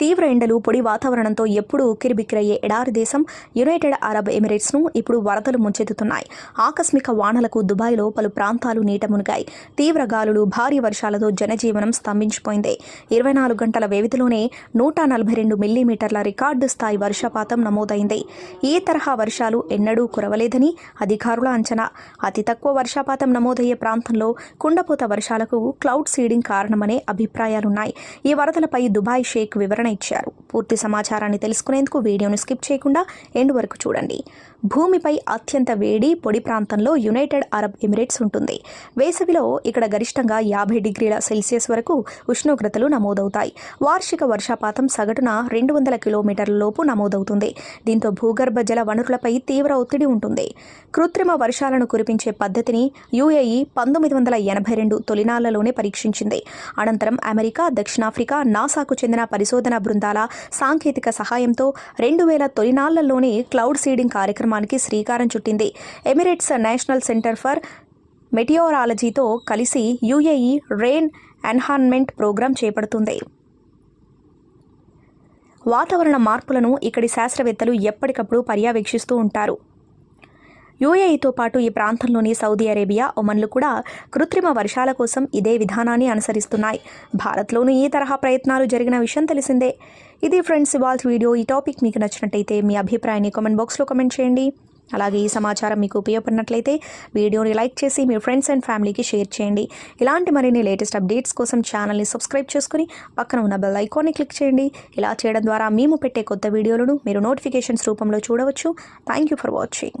తీవ్ర ఎండలు పొడి వాతావరణంతో ఎప్పుడూ ఉక్కిరిబిక్కిరయ్యే ఎడారి దేశం యునైటెడ్ అరబ్ ఎమిరేట్స్ను ఇప్పుడు వరదలు ముంచెత్తుతున్నాయి. ఆకస్మిక వానలకు దుబాయ్లో పలు ప్రాంతాలు నీట మునిగాయి. తీవ్ర గాలులు భారీ వర్షాలతో జనజీవనం స్తంభించిపోయింది. ఇరవై నాలుగు గంటల వ్యవధిలోనే నూట నలభై రెండు మిల్లీమీటర్ల రికార్డు స్థాయి వర్షపాతం నమోదైంది. ఈ తరహా వర్షాలు ఎన్నడూ కురవలేదని అధికారుల అంచనా. అతి తక్కువ వర్షపాతం నమోదయ్యే ప్రాంతంలో కుండపోత వర్షాలకు క్లౌడ్ సీడింగ్ కారణమనే అభిప్రాయాలున్నాయి. ఈ వరదలపై దుబాయ్ షేక్ వివరణ ఇచ్చారు. పూర్తి సమాచారాన్ని తెలుసుకునేందుకు వీడియోను స్కిప్ చేయకుండా ఎండ్ వరకు చూడండి. భూమిపై అత్యంత వేడి పొడి ప్రాంతంలో యునైటెడ్ అరబ్ ఎమిరేట్స్ ఉంటుంది. వేసవిలో ఇక్కడ గరిష్టంగా యాభై డిగ్రీల సెల్సియస్ వరకు ఉష్ణోగ్రతలు నమోదవుతాయి. వార్షిక వర్షపాతం సగటున రెండు వందల కిలోమీటర్ల లోపు నమోదవుతుంది. దీంతో భూగర్భ జల వనరులపై తీవ్ర ఒత్తిడి ఉంటుంది. కృత్రిమ వర్షాలను కురిపించే పద్ధతిని యుఏఈ పంతొమ్మిది వందల ఎనభై రెండు తొలినాళ్ళలోనే పరీక్షించింది. అనంతరం అమెరికా దక్షిణాఫ్రికా నాసాకు చెందిన పరిశోధన బృందాల సాంకేతిక సహాయంతో రెండు వేల తొలినాళ్ళలోనే క్లౌడ్ సీడింగ్ కార్యక్రమానికి శ్రీకారం చుట్టింది. ఎమిరేట్స్ నేషనల్ సెంటర్ ఫర్ మెటియోరాలజీతో కలిసి యుఏఈ రెయిన్ ఎన్హాన్మెంట్ ప్రోగ్రాం చేపడుతుంది. వాతావరణ మార్పులను ఇక్కడి శాస్త్రవేత్తలు ఎప్పటికప్పుడు పర్యవేక్షిస్తూ ఉంటారు. యూఏఈతో పాటు ఈ ప్రాంతంలోని సౌదీ అరేబియా ఒమన్లు కూడా కృత్రిమ వర్షాల కోసం ఇదే విధానాన్ని అనుసరిస్తున్నాయి. భారత్లోనూ ఈ తరహా ప్రయత్నాలు జరిగిన విషయం తెలిసిందే. ఇది ఫ్రెండ్స్ ఇవాళ వీడియో. ఈ టాపిక్ మీకు నచ్చినట్టయితే మీ అభిప్రాయాన్ని కామెంట్ బాక్స్లో కామెంట్ చేయండి. అలాగే ఈ సమాచారం మీకు ఉపయోగపడినట్లయితే వీడియోని లైక్ చేసి మీ ఫ్రెండ్స్ అండ్ ఫ్యామిలీకి షేర్ చేయండి. ఇలాంటి మరిన్ని లేటెస్ట్ అప్డేట్స్ కోసం ఛానల్ని సబ్స్క్రైబ్ చేసుకుని పక్కన ఉన్న బెల్ ఐకాన్ని క్లిక్ చేయండి. ఇలా చేయడం ద్వారా మేము పెట్టే కొత్త వీడియోలను మీరు నోటిఫికేషన్స్ రూపంలో చూడవచ్చు. Thank you for watching.